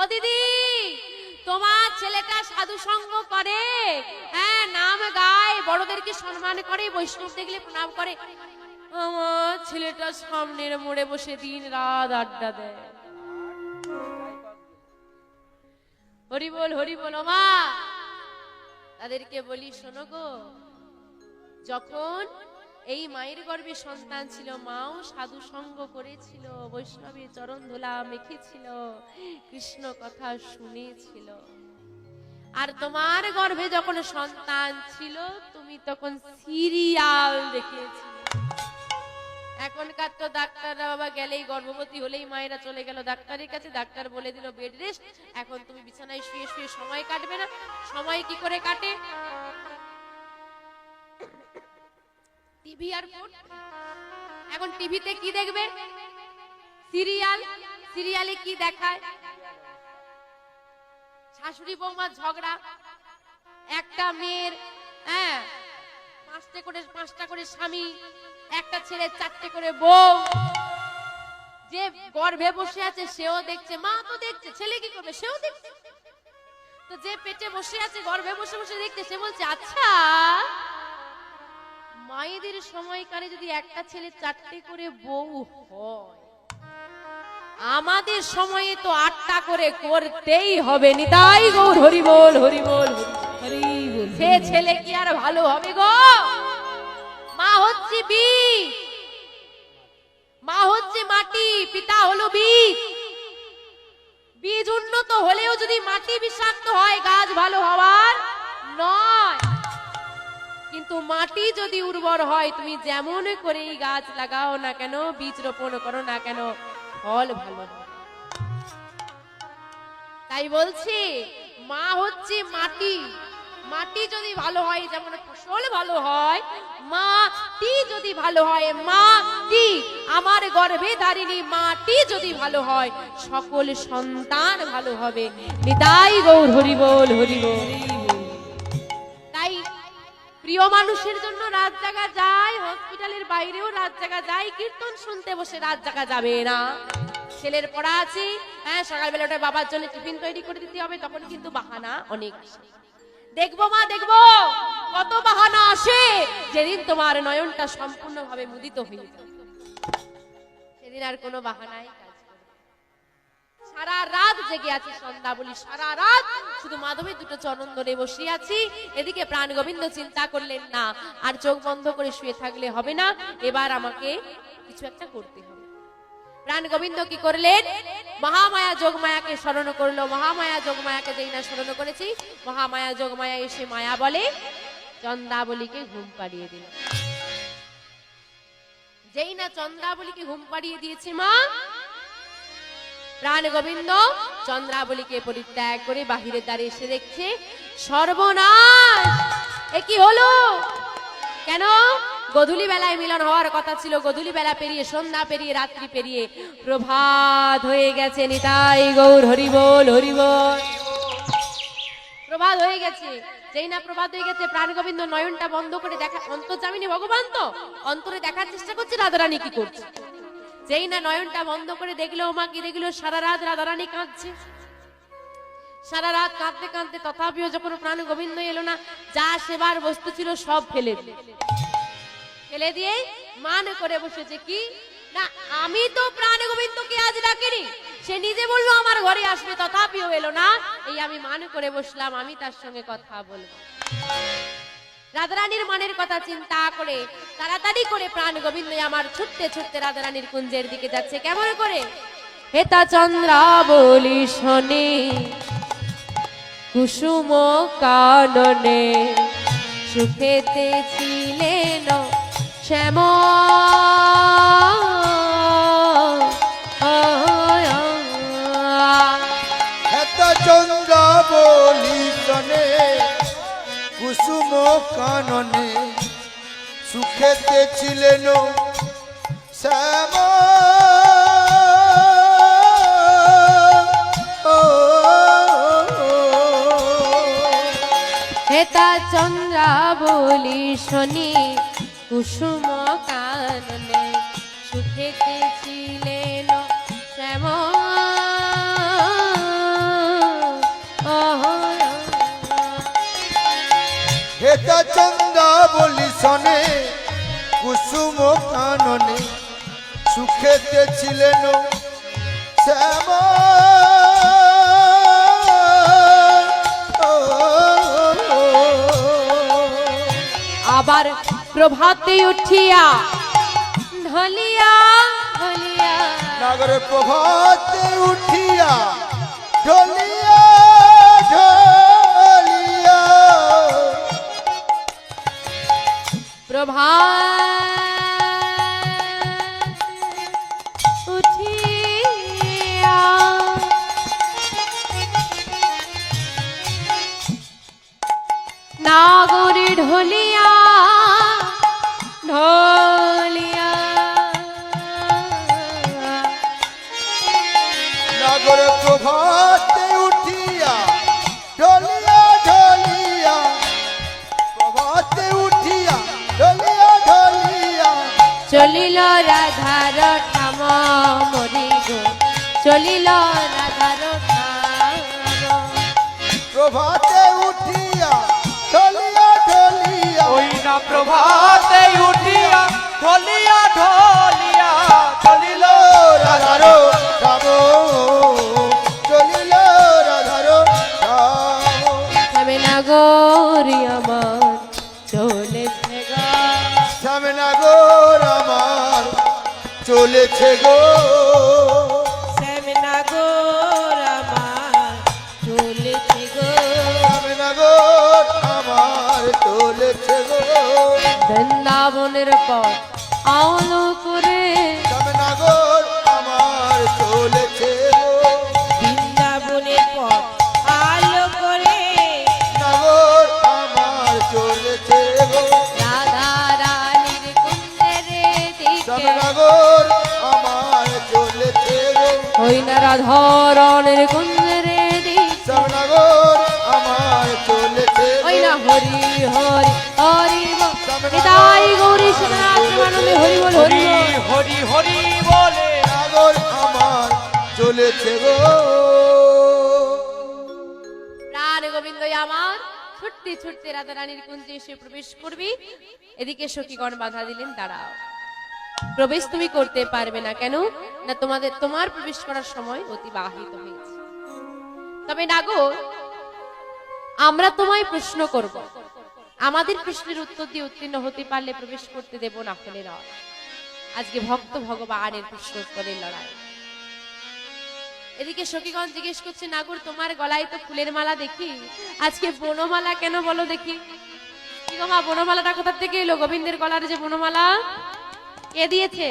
ও দিদি, তোমার ছেলেটা সাধু সঙ্গ করে। হ্যাঁ নাম গায়, বড়দেরকে সম্মান করে, বৈষ্ণব দেখলে প্রণাম করে। আমার ছেলেটা সামনের মোড়ে বসে দিন রাত আড্ডা দেয়। হরি বল হরি বল তাদেরকে বলি, শোনো গো, যখন এই মায়ের গর্ভে সন্তান ছিল, মাও সাধু সঙ্গ করেছিল, বৈষ্ণবের চরণ ধুলা মেখেছিল, কৃষ্ণ কথা শুনেছিল। আর তোমার গর্ভে যখন সন্তান ছিল, তুমি তখন সিরিয়াল দেখেছিলে এখনকার তো ডাক্তাররা বাবা গেলেই গর্ভবতী হলেই মায়েরা চলে গেল। ডাক্তারের কাছে ডাক্তার বলে দিল, বেড রেস্ট, এখন তুমি বিছানায় শুয়ে শুয়ে সময় কাটবে না। সময় কি করে কাটে? টিভি আর ফুট এখন টিভিতে কি দেখবে? সিরিয়াল। সিরিয়ালে কি দেখায়? শাশুড়ি বৌমার ঝগড়া। একটা মেয়ের হ্যাঁ পাঁচটা করে পাঁচটা করে স্বামী, একটা ছেলে, চারটে করে বউ। যে গর্ভে বসে আছে, সেও দেখছে। মা তো দেখছে, ছেলে কি করবে? সেও দেখছে। তো যে পেটে বসে আছে, গর্ভে বসে বসে দেখছে, সে বলছে আচ্ছা মায়েদের সময়কালে যদি একটা ছেলে চারটে করে বউ হয়, আমাদের সময়ে তো আটটা করে করতেই হবে নিতাই গৌর হরি বল হরি বল। সে ছেলে কি আর ভালো হবে গো? মা হচ্ছে বীজ। মা হচ্ছে মাটি, পিতা হলো বীজ। বীজ উন্নত হলেও যদি মাটি বিষাক্ত হয়, গাছ ভালো হওয়ার নয়। কিন্তু মাটি যদি উর্বর হয়, তুমি যেমন করেই গাছ লাগাও না কেন, বীজ রোপণ করো না কেন, ফল ভালো তাই বলছি, মা হচ্ছে মাটি। মাটি যদি ভালো হয়, যেমন ফসল ভালো হয়, মাটি যদি ভালো হয়, মাটি, আমার গর্ভে ধারিনী, মাটি যদি ভালো হয়, সকল সন্তান ভালো হবে। নিতাই গৌর হরি বল হরি বল তাই প্রিয় মানুষের জন্য রাত জাগা যায়, হসপিটালের বাইরেও রাত জাগা যায়, কীর্তন শুনতে বসে রাত জাগা যাবে না ছেলের পড়া আছে হ্যাঁ সকালবেলা ওটা বাবার জন্য টিফিন তৈরি করে দিতে হবে, তখন কিন্তু বাহানা অনেক। দেখব মা, দেখব, কত বাহানা আসে যেদিন তোমার নয়নটা সম্পূর্ণভাবে মুদিত হয়ে সেদিন আর কোনো না। সারা রাত জেগে আছি সন্ধ্যা বলি, সারা রাত শুধু মাধবের দুটো চরণ ধরে বসে আছি। এদিকে প্রাণ গোবিন্দ চিন্তা করলেন, না, আর চোখ বন্ধ করে শুয়ে থাকলে হবে না, এবার আমাকে কিছু একটা করতে হবে। প্রাণ গোবিন্দ কি করলেন? মহামায়া যোগমায়াকে স্মরণ করল। মহামায়া যোগমায়াকে যেই না স্মরণ করেছি, মহামায়া যোগমায়া এসে মায়া বলে চন্দাবলীকে ঘুম পাড়িয়ে দিল। যেই না চন্দ্রাবলীকে ঘুম পাড়িয়ে দিয়েছে মা প্রাণ গোবিন্দ, চন্দ্রাবলীকে পরিত্যাগ করে বাহিরে দাঁড়িয়ে এসে দেখছে সর্বনাশ। এ কি হলো? কেন? গধূলি বেলায় মিলন হওয়ার কথা ছিল। গধূলি বেলা পেরিয়ে, সন্ধ্যা পেরিয়ে, রাত্রি পেরিয়ে প্রভাত হয়ে গেছে নিতাই গৌর হরিবল হরিবল। প্রভাত হয়ে গেছে। যেই না প্রভাত হয়ে গেছে, প্রাণ গোবিন্দ নয়নটা বন্ধ করে দেখা অন্তর্জামিনী ভগবান তো? অন্তরে দেখার চেষ্টা করছে রাধারানী কি করছে? যেই না নয়নটা বন্ধ করে দেখল মা কি দেখল? সারা রাত রাধারানী কাঁদছে। সারা রাত কাঁদতে কাঁদতে তথাপিও যখন প্রাণ গোবিন্দ এলো না, যা সেবার বস্তু ছিল সব ফেলে। ফেলে দিয়ে মান করে বসেছে কি? না, আমি তো প্রাণ গোবিন্দকে আজ ডাকিনি, সে নিজে বলল আমার ঘরে আসবে, তথাপিও এলো না। এই আমি মান করে বসলাম, আমি তার সঙ্গে কথা বলব। রাধারানীর মনের কথা চিন্তা করে, তাড়াতাড়ি করে প্রাণ গোবিন্দ আমার ছুটতে ছুটতে রাধারানীর কুঞ্জের দিকে যাচ্ছে। কেমন করে? হেতা চন্দ্রা বলি শনি, কুসুম কাননে, সুখেতে ছিলেন শ্যাম কাননে সুখেতে ছিলেন শ্যাম। হেতা চন্দ্রা বলি শনি কুসুম বলি শনে কুসুম কাননে সুখেতে ছিলেন শ্যাম আবার প্রভাতে উঠিয়া ঢলিয়া ঢলিয়া। নগর প্রভাতে উঠিয়া ঢলিয়া। প্রভা উঠিয়া নাগরে ঢলিয়া চলিল রাধার ঠাম মরি গো। চলিল রাধার ঠাম। প্রভাতে উঠিয়া ঢলিয়া ঢলিয়া। ওই না প্রভাতে উঠিয়া ঢলিয়া ঢলিয়া। চলেছে গো। শ্যামনা আমার চলেছে গো। সামনা গো আমার চলেছে গো। বৃন্দাবনের পথ আলো করে গো আমার চলেছে রাধারণের কুঞ্জের দিকে সামনাগর আমার চলেছে ওই না হরি হরি হরি। নিতাই গৌরী হরি বল হরি হরি হরি বলে। সাগর আমার চলেছে গো। প্রাণ গোবিন্দ আমার ছুটতে ছুটতে রাধা রানীর কুঞ্জে এসে প্রবেশ করবি। এদিকে সখীগণ বাধা দিলেন দাঁড়াও। প্রবেশ তুমি করতে পারবে না কেন? না তোমাদের, তোমার প্রবেশ করার সময় অতিবাহিত হয়েছে। তবে নাগর আমরা তোমায় প্রশ্ন করব। আমাদের প্রশ্নের উত্তর দিয়ে উত্তীর্ণ হতে পারলে প্রবেশ করতে দেব না হলে নয়। আজকে ভক্ত ভগবানের প্রশ্ন উত্তরের লড়াই। এদিকে সখীগণ জিজ্ঞেস করছে নাগর তোমার গলায় তো ফুলের মালা দেখি? আজকে বনমালা কেন বলো দেখি? বনমালাটা কোথা থেকে এলো? গোবিন্দের গলার যে বনমালা? কে দিয়েছে?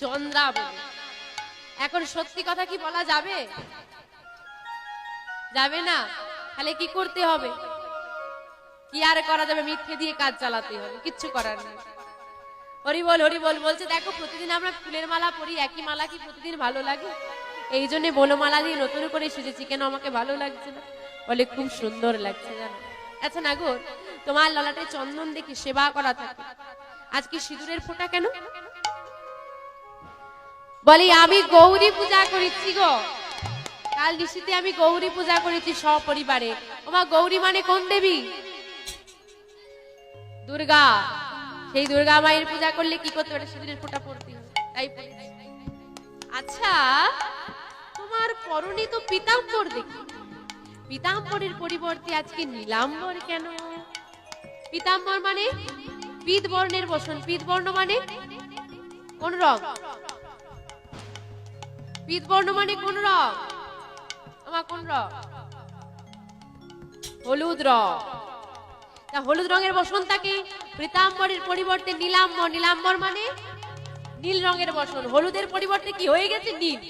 চন্দ্রা বলে এখন সত্যি কথা কি বলা যাবে? যাবে না? তাহলে কি করতে হবে? কি আর করা যাবে? মিথ্যে দিয়ে কাজ চালাতে হবে। কিচ্ছু করার নেই। হরি বল হরি বল বলছে, দেখো, প্রতিদিন আমরা ফুলের মালা পরি, একই মালা কি প্রতিদিন ভালো লাগে? এই জন্য বনমালা দিয়ে নতুন করে সেজেছি, কেন আমাকে ভালো লাগছে না? বলে, খুব সুন্দর লাগছে জানো। আচ্ছা নাগর, তোমার ললাটে চন্দন দেখি সেবা করা থাকে। আজকে সিঁদুরের ফোঁটা কেন? বলি, আমি গৌরী পূজা করেছি গো। কাল নিশিতে আমি গৌরী পূজা করেছি সপরিবারে। ওমা, গৌরী মানে কোন দেবী? দুর্গা। সেই দুর্গা মায়ের পূজা করলে কি করতে পারে সিঁদুরের ফোঁটা পড়তে তাই আচ্ছা তোমার পরনে তো পিতাম্বর দেখি। পিতাম্বরের পরিবর্তে আজকে নীলাম্বর কেন? পিতাম্বর মানে? পিত বর্ণের বসন। পিত বর্ণ মানে? কোন রং পিত বর্ণ মানে কোন রং আমার কোন রং হলুদ রং। তা হলুদ রঙের বসনটাকে পীতাম্বরের পরিবর্তে নীলাম্বর। নীলাম্বর মানে? নীল রঙের বসন। হলুদের পরিবর্তে কি হয়ে গেছে? নীল।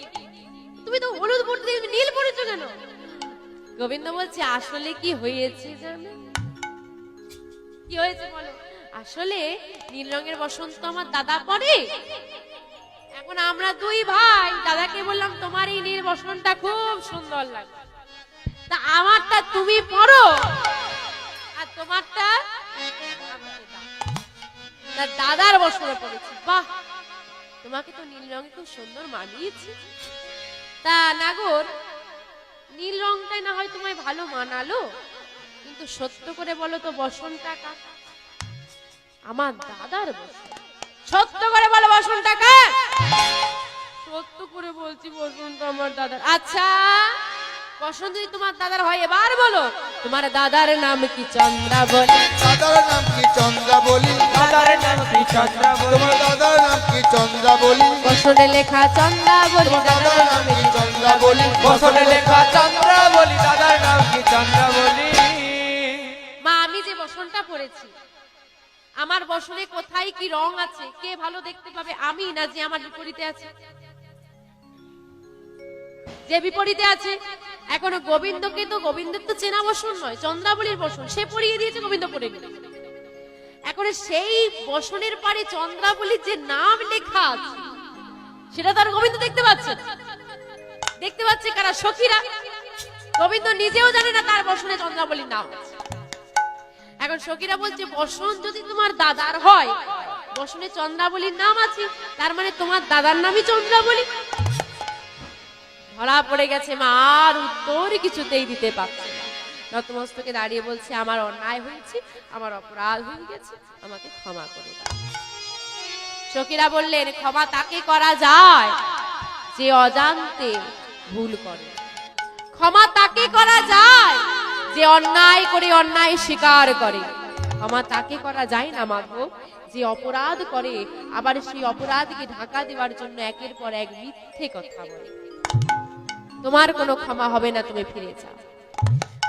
তুমি তো হলুদ পড়তে নীল পড়েছো কেন? গোবিন্দ বলছে, আসলে কি হয়েছে জানো? কি হয়েছে বলো? আসলে নীল রঙের বসন্ত আমার দাদা পরে। এখন আমরা দুই ভাই, দাদাকে বললাম, তোমার এই নীল বসনটা খুব সুন্দর লাগে তা আমারটা তুমি পড়ো আর তোমারটা দাদার বসনে পড়েছি। বাহ! তোমাকে তো নীল রঙে খুব সুন্দর মানিয়েছে। তা নাগর, নীল রংটাই না হয় তোমায় ভালো মানালো? কিন্তু সত্য করে বলো তো, বসনটা কার? আমার দাদার বসন সত্য করে বলো বসনটা কার সত্য করে বলছি বসন্ত আমার দাদার। আচ্ছা বসন্ত যদি তোমার দাদার হয় এবার বলো। তোমার দাদার নাম কি চন্দ্রা বলে? দাদার নাম কি চন্দ্রা বলি? দাদার নাম কি চন্দ্রা বলি? তোমার দাদার নাম কি চন্দ্রা বলি? বসনে লেখা চন্দ্রা বলি দাদার নাম কি চন্দ্রা বলি? বসনে লেখা চন্দ্রা বলি দাদার নাম কি চন্দ্রা বলি? মা আমি যে বসনটা পড়েছি আমার বসনে কোথায় কি রং আছে? কে ভালো দেখতে পাবে? আমি না যে আমার বিপরীতে আছে? যে বিপরীতে আছে, এখনও গোবিন্দকে তো গোবিন্দের তো চেনা বসন নয়, চন্দ্রাবলীর বসন। সে পরিয়ে দিয়েছে গোবিন্দ পড়ে নিল এখন সেই বসনের পারে চন্দ্রাবলীর যে নাম লেখা আছে, সেটা তার গোবিন্দ দেখতে পাচ্ছে। দেখতে পাচ্ছে কারা সখীরা? গোবিন্দ নিজেও জানে না তার বসনে চন্দ্রাবলীর নাম আছে। এখন সখীরা বলছে বসন যদি তোমার দাদার হয়, বসনে চন্দ্রাবলীর নাম আছে, তার মানে তোমার দাদার নামই চন্দ্রাবলী। ধরা পড়ে গেছে, মা, আর উত্তর কিছুতেই দিতে পারছে নতমস্তকে দাঁড়িয়ে বলছে, আমার অন্যায় হয়েছে, আমার অপরাধ হয়ে গেছে, আমাকে ক্ষমা করে দাও। সখীরা বললেন, ক্ষমা তাকে করা যায় যে অজান্তে ভুল করে। ক্ষমা তাকে করা যায় যে অন্যায় করে অন্যায় স্বীকার করে। ক্ষমা তাকে করা যায় না মাধব যে অপরাধ করে, আবার সেই অপরাধকে ঢাকা দেওয়ার জন্য একের পর এক মিথ্যে কথা বলে। তোমার কোনো ক্ষমা হবে না, তুমি ফিরে যাও।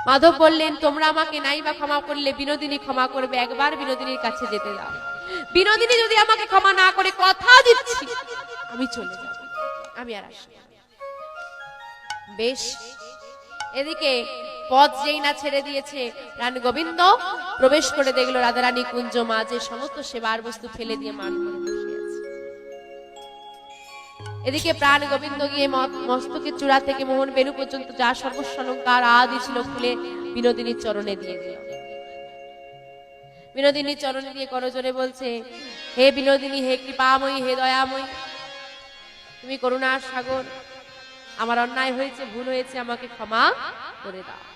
মাধব বললেন, তোমরা আমাকে নাই বা ক্ষমা করলে বিনোদিনী ক্ষমা করবে, একবার বিনোদিনীর কাছে যেতে দাও। বিনোদিনী যদি আমাকে ক্ষমা না করে কথা দিচ্ছি, আমি চলে যাব। আমি আর আসব না। বেশ। এদিকে পথ যেই না ছেড়ে দিয়েছে। রানী গোবিন্দ প্রবেশ করে দেখল রাধারানী কুঞ্জ মাঝে সমস্ত সেবার বস্তু ফেলে দিয়ে মান করে এদিকে প্রাণ গোবিন্দ গিয়ে ম- মস্তকের চূড়া থেকে মোহন বেনু পর্যন্ত যা সর্বস্ব অলঙ্কার আদি ছিল খুলে বিনোদিনীর চরণে দিয়ে দিল। বিনোদিনীর চরণে দিয়ে করজোরে বলছে, হে বিনোদিনী, হে কৃপাময়ী, হে দয়াময়ী, তুমি করুণার সাগর, আমার অন্যায় হয়েছে, ভুল হয়েছে, আমাকে ক্ষমা করে দাও।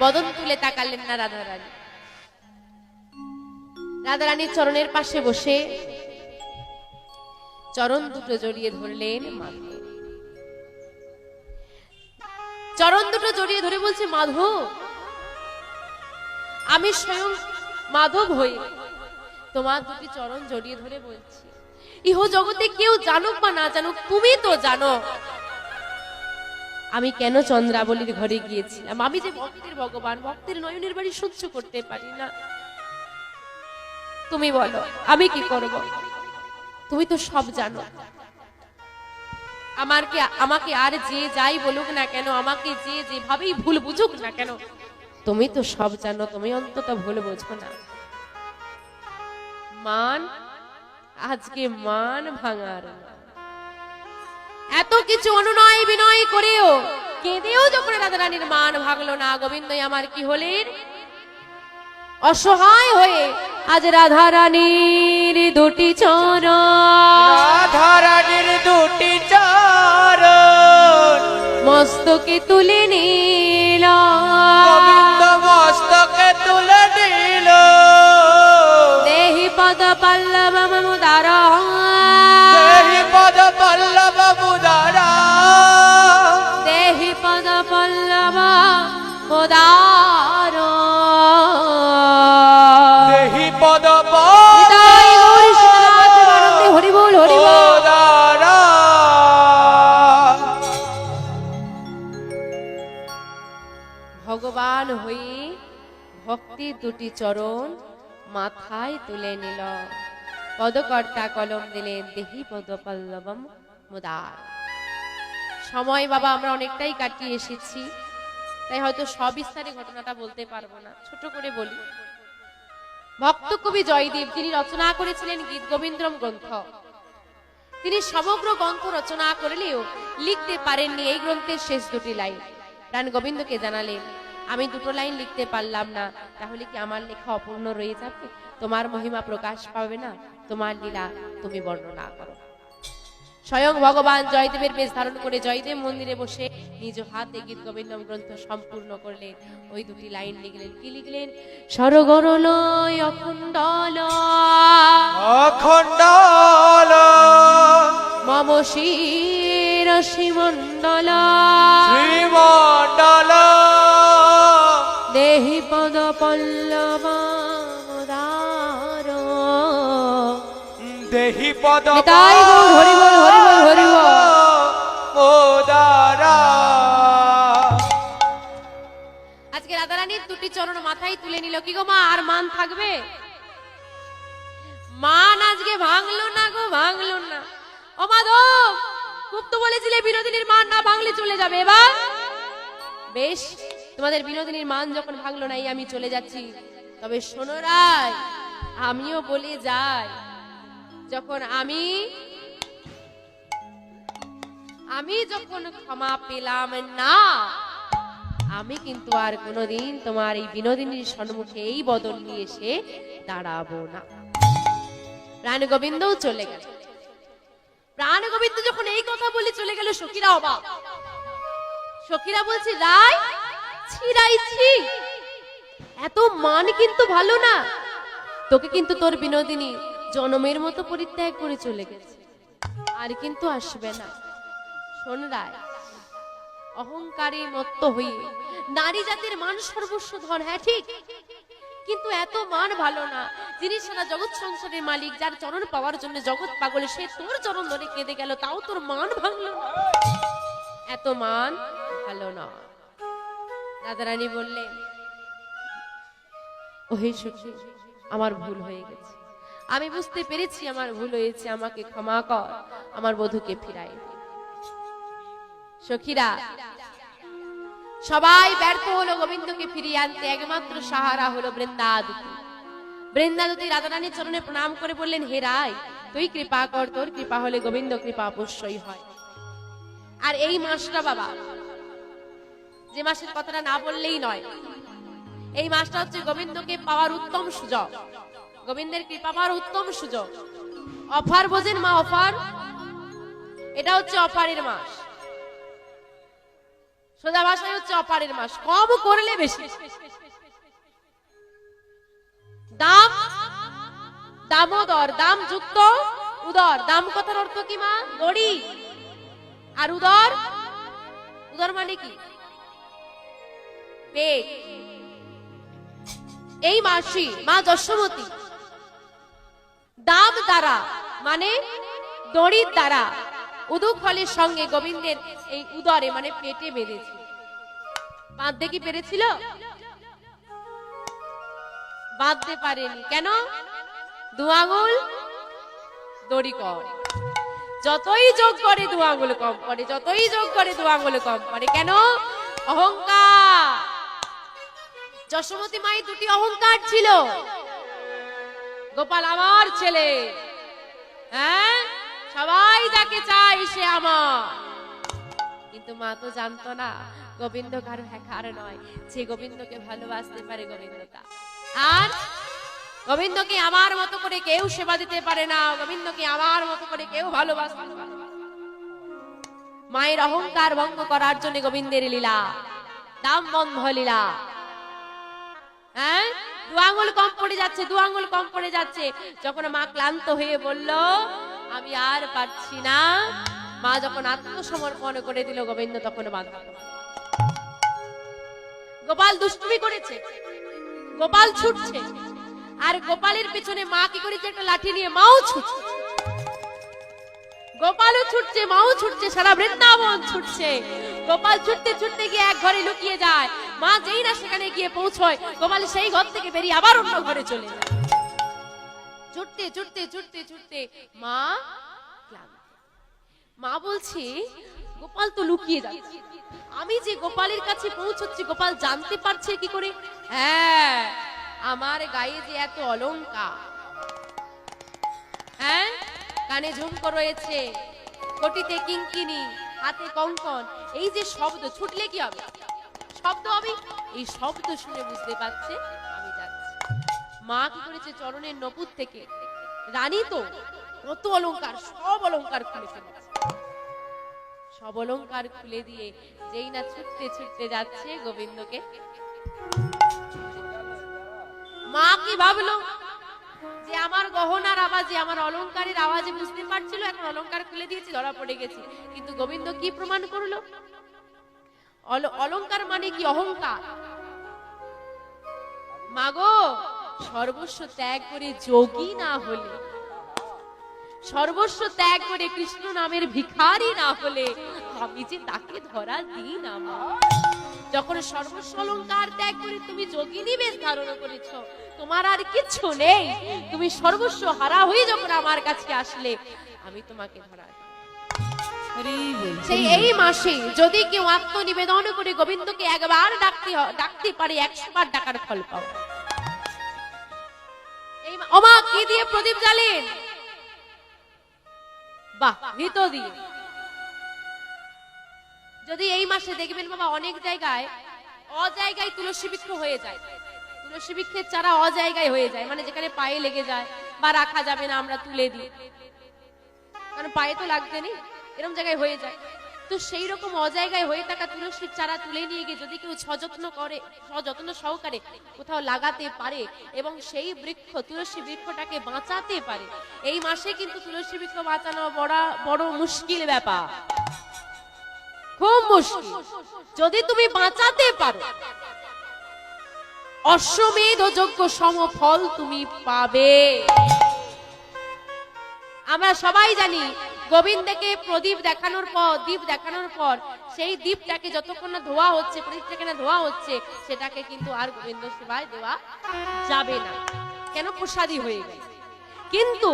বদন তুলে তাকালেন না রাধারানী। রাধারানীর চরণের পাশে বসে চরণ দুটো জড়িয়ে ধরলেন মাধব। চরণ দুটো জড়িয়ে ধরে বলছে, মাধব, আমি স্বয়ং মাধব হই তোমার দুটি চরণ জড়িয়ে ধরে বলছি। ইহ জগতে কেউ জানুক বা না জানুক, তুমি তো জানো আমি কেন চন্দ্রাবলীর ঘরে গিয়েছিলাম? আমি যে ভক্তের ভগবান, ভক্তের নয়নের বাড়ি সহ্য করতে পারি না। তুমি বলো, আমি কি করব? তুমি তো সব জানো। আমার কি আমাকে আর যে যাই বলুক না কেন, আমাকে যে যেভাবেই ভুল বুঝুক না কেন, তুমি তো সব জানো, তুমি অন্তত ভুল বোঝো না। মান, আজকে মান ভাঙার না। এত কিছু অনুনয় বিনয় করেও কেঁদেও যখন রাধারানীর মান ভাঙলো না গোবিন্দই আমার কি হলেন? অসহায় হয়ে আজ রাধা রানীর দুটি চর রাধা রানীর দুটি চর মস্তকে তুলে নিল। মস্তকে তুলে দিল দেহি পদ পল্লব মুদার দেহি পদ হৃদয় গৌরী আনন্দে ভগবান হয়ে ভক্তির দুটি চরণ মাথায় তুলে নিল। পদকর্তা কলম দিলেন দেহি পদ পল্লবম মুদার। সময় বাবা আমরা অনেকটাই কাটিয়ে এসেছি। তাই হয়তো সবিস্তারে ঘটনাটা বলতে পারব না। ছোট করে বলি। ভক্ত কবি জয়দেব যিনি রচনা করেছিলেন গীত গোবিন্দম গ্রন্থ। তিনি সমগ্র গ্রন্থ রচনা করলেও লিখতে পারেননি এই গ্রন্থের শেষ দুটি লাইন। প্রাণ গোবিন্দকে জানালেন, আমি দুটো লাইন লিখতে পারলাম না। তাহলে কি আমার লেখা অপূর্ণ রয়ে যাবে? তোমার মহিমা প্রকাশ পাবে না। তোমার লীলা তুমি বর্ণনা করো। স্বয়ং ভগবান জয়দেবের বেশ ধারণ করে জয়দেব মন্দিরে বসে নিজ হাতে গীত গোবিন্দম গ্রন্থ সম্পূর্ণ করলেন। ওই দুটি লাইন লিখলেন। কি লিখলেন? সরগরলয় অখণ্ডল অখণ্ডল মম শির শ্রীমণ্ডল শ্রীমণ্ডল দেহি পদ পল্লব দেহি পদ হরি বল, হরি বল, হরি বল। চরণ মাথায় তুলে নিল। কি গো মা, আর মান থাকবে? মান আজকে ভাঙলো না গো, ভাঙলো না। ও মাধব, খুব তো বলেছিলে বিনোদিনীর মান না ভাঙলে চলে যাবে। এবার? বেশ, তোমাদের বিনোদিনীর মান যখন ভাঙলো নাই, আমি চলে যাচ্ছি। তবে শোনো রায়, আমিও বলে যাই, যখন আমি আমি যখন ক্ষমা পেলাম না আমি কিন্তু আর কোনোদিন তোমার এই বিনোদিনীর সম্মুখে এই বদল নিয়ে এসে দাঁড়াবো না। প্রাণ গোবিন্দও চলে গেল। প্রাণ গোবিন্দ যখন এই কথা বলে চলে গেল, সখীরা অবাক। সখীরা বলছে রাই ছিরাই ছি। এত মান কিন্তু ভালো না। তোকে কিন্তু তোর বিনোদিনী জনমের মতো পরিত্যাগ করে চলে গেছে। আর কিন্তু আসবে না। শোন, রায় অহংকারে মত্ত হয়ে নারী জাতির মান সর্বস্ব ধন হ্যাঁ ঠিক? কিন্তু এত মান ভালো না। যিনি সারা জগৎ সংসারের মালিক, যার চরণ পাওয়ার জন্য জগৎ পাগল, সে তোর চরণ ধরে কেঁদে গেল, তাও তোর মান ভাঙলো এত মান ভালো না। রাধারানী বললেন, ওহে সুখী আমার ভুল হয়ে গেছে। আমি বুঝতে পেরেছি আমার ভুল হয়েছে, আমাকে ক্ষমা কর, আমার বধূকে ফিরাই। সখীরা, সবাই ব্যর্থ হলো গোবিন্দকে ফিরিয়ে আনতে। একমাত্র সাহারা হলো বৃন্দাদুতি। বৃন্দাদুতি রাধারানীর চরণে প্রণাম করে বললেন, হে রায়, তুই কৃপা কর, তোর কৃপা হলে গোবিন্দ কৃপা অবশ্যই হয়। আর এই মাসটা বাবা, যে মাসের কথাটা না বললেই নয়। এই মাসটা হচ্ছে গোবিন্দকে পাওয়ার উত্তম সুযোগ। গোবিন্দের কৃপা পাওয়ার উত্তম সুযোগ। অফার বোঝেন মা, অফার? এটা হচ্ছে অফারের মাস। সোজা ভাষায় হচ্ছে অপারের মাস। কম করলে বেশি। দাম, দামোদর, দাম যুক্ত, উদর। দাম কথার অর্থ কি মা? দড়ি। আর উদর? উদর মানে কি? এই মাসি মা যশোমতী। দাম দ্বারা মানে দড়ির দ্বারা। উদুক ফলের সঙ্গে গোবিন্দের এই উদরে মানে পেটে বেঁধেছে। বাঁধতে কি পেরেছিল? বাঁধতে পারেনি। কেন? দু আঙুল, দড়ি কম। যতই যোগ করে দু আঙুল কম করে, যতই যোগ করে দু আঙুল কম করে, কেন? অহংকার। যশোমতী মাই দুটি অহংকার ছিল। গোপাল আমার ছেলে। হ্যাঁ? সবাই যাকে চাই সে আমার। কিন্তু মা তো জানতো না, গোবিন্দ কারও হ্যাকার নয়, যে গোবিন্দকে ভালোবাসতে পারে গোবিন্দতা আর গোবিন্দকে আমার মতো করে কেউ সেবা দিতে পারে না, গোবিন্দকে আমার মতো করে কেউ ভালোবাসতে পারে। মায়ের অহংকার ভঙ্গ করার জন্য গোবিন্দের লীলা, দাম বন্ধ লীলা। হ্যাঁ? দু আঙুল কম পড়ে যাচ্ছে, দু আঙুল কম পড়ে যাচ্ছে। যখন মা ক্লান্ত হয়ে বলল আমি আর পারছি না। মা যখন আত্মসমর্পণ করে দিল, গোবিন্দ তখন বাধা গোপাল দুষ্টুমি করেছে। গোপাল ছুটছে। আর গোপালের পিছনে মা কি করেছে? একটা লাঠি নিয়ে মাও ছুটছে। গোপালও ছুটছে, মাও ছুটছে, সারা বৃন্দাবন ছুটছে। গোপাল ছুটতে ছুটতে গিয়ে এক ঘরে লুকিয়ে যায়। মা যেই না সেখানে গিয়ে পৌঁছয়, গোপাল সেই ঘর থেকে বেরিয়ে আবার অন্য ঘরে চলে যায়। ছুটতে ছুটতে ছুটতে ছুটতে মা। মা বলছে, গোপাল তো লুকিয়ে যাচ্ছে। আমি যে গোপালের কাছে পৌঁছচ্ছি, গোপাল জানতে পারছে কি করে? হ্যাঁ আমার গায়ে যে এত অলংকার হ্যাঁ কানে ঝুমকো রয়েছে কোটিতে কিঙ্কিনি হাতে কঙ্কন, এই যে শব্দ, ছুটলে কি হবে? শব্দ হবে? এই শব্দ শুনে বুঝতে পারছে? মা কি করেছে চরণের নপুর থেকে? রানী তো কত অলংকার সব অলংকার খুলে ফেলেছে। সব অলংকার খুলে দিয়ে যেই না ছুটতে ছুটতে যাচ্ছে গোবিন্দকে। মা কি ভাবলো যে আমার গহনার আওয়াজে, আমার অলংকারের আওয়াজে বুঝতে পারছিল, এখন অলংকার খুলে দিয়েছি, ধরা পড়ে গেছি। কিন্তু গোবিন্দ কি প্রমাণ করল? অল- অলংকার মানে কি অহংকার? মাগো সর্বস্ব ত্যাগ করে যোগী না হলে, সর্বস্ব ত্যাগ করে কৃষ্ণ নামের ভিখারি না হলে, আমি যে তাকে ধরা দিই না যখন সর্বস্ব অলংকার ত্যাগ করে তুমি যোগিনী বেশ ধারণ করেছ, তোমার আর কিচ্ছু নেই। তুমি সর্বস্ব হারা হয়ে যখন আমার কাছে আসলে, আমি তোমাকে ধরা সেই এই মাসে যদি কেউ আত্মনিবেদন করে গোবিন্দকে একবার ডাকতে ডাকতে পারে, একশো বার ডাকার ফল মা- ওমা, কি দিয়ে প্রদীপ জ্বালেন? বাহ ভিত দিয়ে। যদি এই মাসে দেখবেন বাবা, অনেক জায়গায় অজায়গায় তুলসী বৃক্ষ হয়ে যায়। তুলসী বৃক্ষের চারা অজায়গায় হয়ে যায় মানে যেখানে পায়ে লেগে যায় বা রাখা যাবে না, আমরা তুলে দিই। কারণ পায়ে তো লাগতে নেই এরকম জায়গায় হয়ে যায়। তো সেই রকম অজায়গায় হয়ে থাকা তুলসীর চারা তুলে নিয়ে গিয়ে যদি কেউ সযত্ন করে, সযত্ন সহকারে কোথাও লাগাতে পারে এবং সেই বৃক্ষ, তুলসী বৃক্ষটাকে বাঁচাতে পারে, এই মাসে কিন্তু তুলসী বৃক্ষ বাঁচানো বড় বড় মুশকিল ব্যাপার। খুব মুশকিল। যদি তুমি বাঁচাতে পারো, অশ্বমেধ যোগ্য সম ফল তুমি পাবে। আমরা সবাই জানি গোবিন্দকে প্রদীপ দেখানোর পর, দীপ দেখানোর পর, সেই দীপটাকে যতক্ষণ না ধোয়া হচ্ছে, প্রদীপটাকে না ধোয়া হচ্ছে, সেটাকে কিন্তু আর গোবিন্দ সেবায় দেওয়া যাবে না। কেন? প্রসাদী হয়ে গেছে। কিন্তু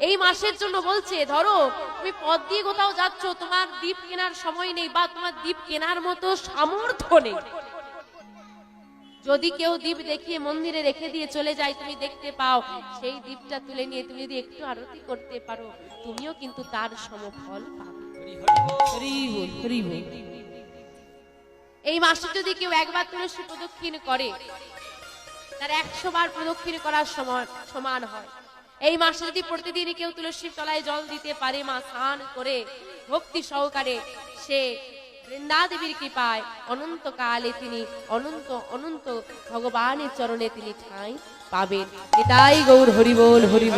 এই মাসের জন্য বলছে, ধরো, তুমি পথ দিয়ে কোথাও যাচ্ছ, তোমার দ্বীপ কেনার সময় নেই বা তোমার দ্বীপ কেনার মতো সামর্থ্য নেই। যদি কেউ দ্বীপ দেখিয়ে মন্দিরে রেখে দিয়ে চলে যায়, তুমি দেখতে পাও, সেই দ্বীপটা তুলে নিয়ে তুমি যদি একটু আরতি করতে পারো, তুমিও কিন্তু তার সমফল পাবে। এই মাসে যদি কেউ একবার তুলসী প্রদক্ষিণ করে, তার একশো বার প্রদক্ষিণ করার সমান সমান হয়। এই মাসে যদি প্রতিদিন কেউ তুলসীর তলায় জল দিতে পারে, মা স্নান করে, ভক্তি সহকারে সে বৃন্দা দেবীর কৃপায় অনন্ত কালে তিনি অনন্ত অনন্ত ভগবানের চরণে তিনি ঠাঁই পাবেন এটাই গৌর হরি বল হরি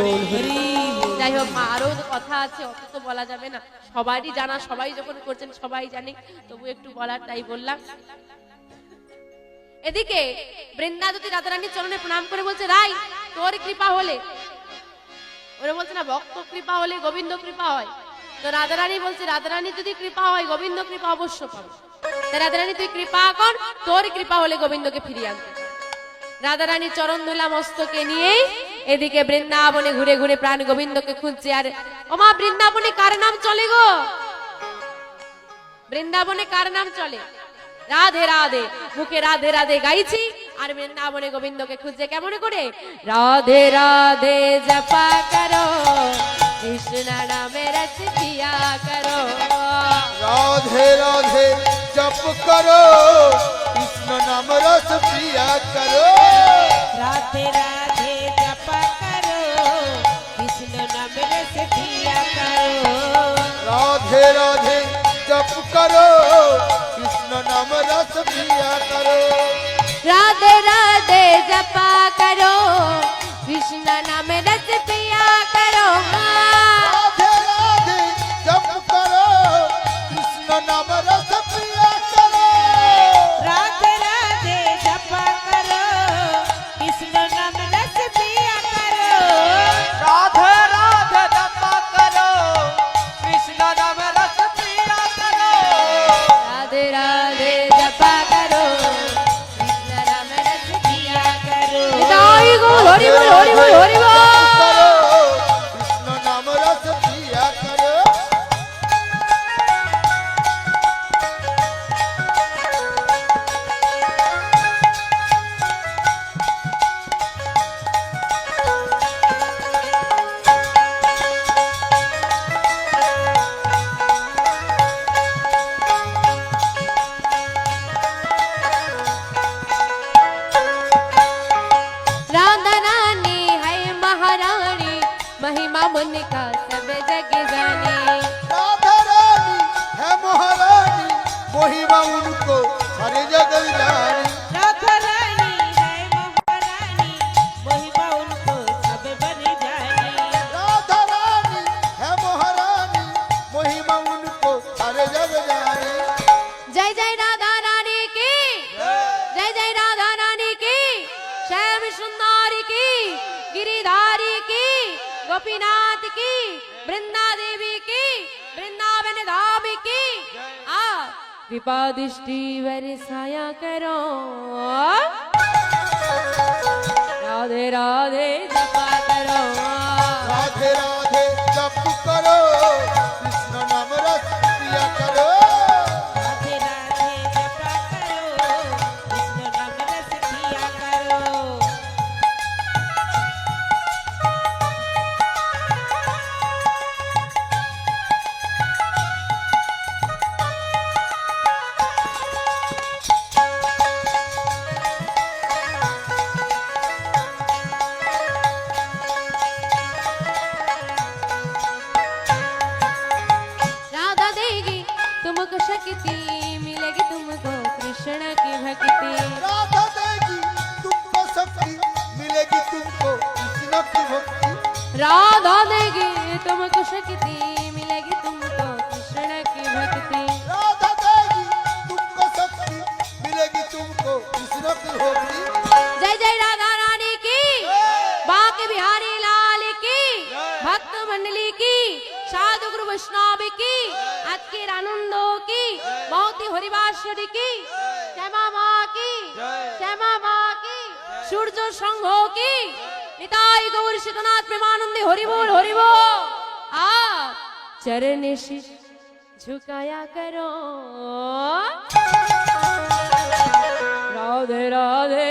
যাই হোক মা কথা আছে অত তো বলা যাবে না। সবারই জানা, সবাই যখন করছেন, সবাই জানে। তবু একটু বলার তাই বললাম। এদিকে বৃন্দা যদি রাধারানীর চরণে প্রণাম করে বলছে, রাই, তোর কৃপা হলে। ওরা বলছে, না, ভক্ত কৃপা হলে, গোবিন্দ কৃপা হয়। তো রাধারানী বলছে রাধারানী যদি কৃপা হয়, গোবিন্দ কৃপা অবশ্য পাবে। রাধারানী, তুই কৃপা কর, তোর কৃপা হলে গোবিন্দকে ফিরিয়ে আনতে। রাধারানী চরণ ধুলা মস্তকে নিয়ে এদিকে বৃন্দাবনে ঘুরে ঘুরে প্রাণ গোবিন্দকে খুঁজছে, আর ওমা, বৃন্দাবনে কার নাম চলে গো? বৃন্দাবনে কার নাম চলে? রাধে রাধে, মুখে রাধে রাধে গাইছি, আর বৃন্দাবনে গোবিন্দকে খুঁজছে কেমন করে? রাধে রাধে, জপা করো। कृष्ण नाम रस किया करो राधे राधे जप करो कृष्ण नाम रस किया करो राधे राधे जप करो कृष्ण नाम रस किया करो राधे राधे जप करो कृष्ण नाम रस किया करो राधे राधे जपा करो कृष्ण नाम रस पिया करो রাধে रही मैं उनको हरे जग कृपा दृष्टि बरसाया करो। राधे राधे, जपा करो। राधे राधे, जप करो। कृष्ण नाम रस करो। সাধুগুরু বৈষ্ণব কি? আজকের আনন্দ কি? মহতি হরিবাসরী কি? শ্যামা মা কি? শ্যামা মা কি? সূর্য সংঘ কি? নিতাই গৌর শীতনাথ প্রেমানন্দে হরিবোল হরিব आप चरण शीश झुकाया करो राधे